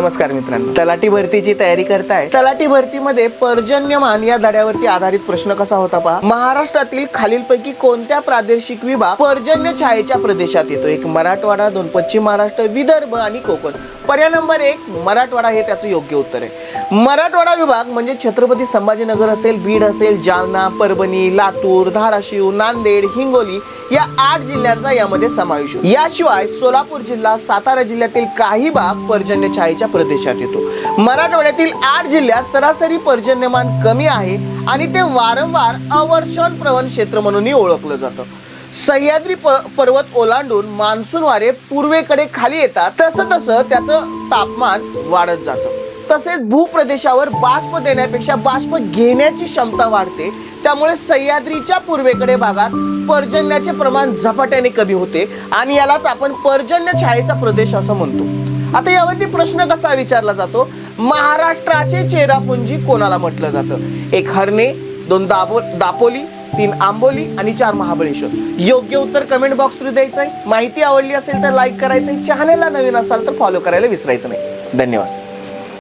नमस्कार मित्रांनो. तलाठी भरतीची तयारी करताय? तलाठी भरतीमध्ये पर्जन्यमान या धड्यावरती आधारित प्रश्न कसा होता पहा. महाराष्ट्रातील खालीलपैकी कोणत्या प्रादेशिक विभाग पर्जन्य छायेच्या प्रदेशात येतो? एक मराठवाडा दोन पश्चिम महाराष्ट्र विदर्भ आणि कोकण. पर्याय नंबर एक मराठवाडा हे त्याचं योग्य उत्तर आहे. मराठवाडा विभाग म्हणजे छत्रपती संभाजीनगर असेल बीड असेल जालना परभणी लातूर धाराशिव नांदेड हिंगोली या आठ जिल्ह्यांचा यामध्ये समावेश होतो. याशिवाय सोलापूर जिल्हा सातारा जिल्ह्यातील काही भाग पर्जन्य छायेच्या प्रदेशात येतो. मराठवाड्यातील आठ जिल्ह्यात सरासरी पर्जन्यमान कमी आहे आणि ते वारंवार अवर्षण प्रवण क्षेत्र म्हणूनही ओळखलं जातं. सह्याद्री प पर्वत ओलांडून मान्सून वारे पूर्वेकडे खाली येतात. तसं तसं त्याचं तापमान वाढत जातं. तसेच भूप्रदेशावर बाष्प देण्यापेक्षा बाष्प घेण्याची क्षमता वाढते. त्यामुळे सह्याद्रीच्या पूर्वेकडे भागात पर्जन्याचे प्रमाण झपाट्याने कमी होते आणि यालाच आपण पर्जन्य छायेचा प्रदेश असं म्हणतो. आता यावरती प्रश्न कसा विचारला जातो? महाराष्ट्राचे चेरापुंजी कोणाला म्हटलं जातं? एक हरणे दोन दाबो दापोली तीन आंबोली आणि चार महाबळेश्वर. योग्य उत्तर कमेंट बॉक्स थ्रू द्यायचं आहे माहिती आवडली असेल तर लाईक करायचं आहे चॅनलला नवीन असाल तर फॉलो करायला विसरायचं नाही. धन्यवाद.